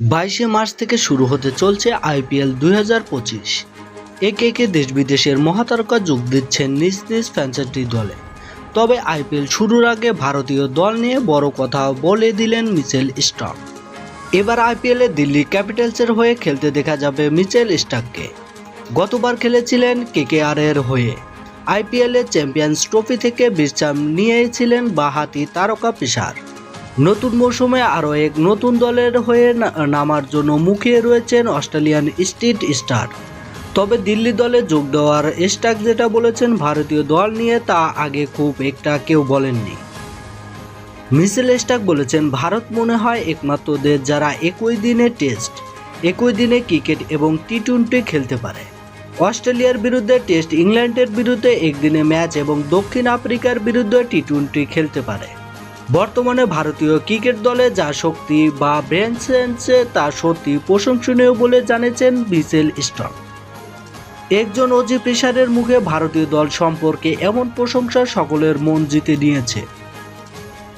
বাইশে মার্চ থেকে শুরু হতে চলছে আইপিএল দুই হাজার পঁচিশ। একে একে দেশ বিদেশের মহাতারকা যোগ দিচ্ছেন নিজ নিজ ফ্র্যাঞ্চাইজি দলে। তবে আইপিএল শুরুর আগে ভারতীয় দল নিয়ে বড় কথা বলে দিলেন মিচেল স্টার্ক। এবার আইপিএলে দিল্লি ক্যাপিটালসের হয়ে খেলতে দেখা যাবে মিচেল স্টার্ককে। গতবার খেলেছিলেন কেকেআর এর হয়ে। আইপিএলে চ্যাম্পিয়ন্স ট্রফি থেকে বিশ্রাম নিয়েছিলেন বাহাতি তারকা পেশার নতুন মৌসুমে আরও এক নতুন দলের হয়ে নামার জন্য মুখিয়ে রয়েছেন অস্ট্রেলিয়ান স্ট্রিট স্টার। তবে দিল্লি দলে যোগ দেওয়ার স্টাক যেটা বলেছেন ভারতীয় দল নিয়ে তা আগে খুব একটা কেউ বলেননি। মিসেল স্টাক বলেছেন, ভারত মনে হয় একমাত্র দেশ যারা একই দিনে টেস্ট, একই দিনে ক্রিকেট এবং টি টোয়েন্টি খেলতে পারে। অস্ট্রেলিয়ার বিরুদ্ধে টেস্ট, ইংল্যান্ডের বিরুদ্ধে একদিনে ম্যাচ এবং দক্ষিণ আফ্রিকার বিরুদ্ধে টি টোয়েন্টি খেলতে পারে। বর্তমানে ভারতীয় ক্রিকেট দলে যা শক্তি বা ব্রেন সেন্সে তা সত্যি প্রশংসনীয় বলে জানিয়েছেন বিসেল স্টক একজন অজি পেশারের মুখে ভারতীয় দল সম্পর্কে এমন প্রশংসা সকলের মন জিতে নিয়েছে।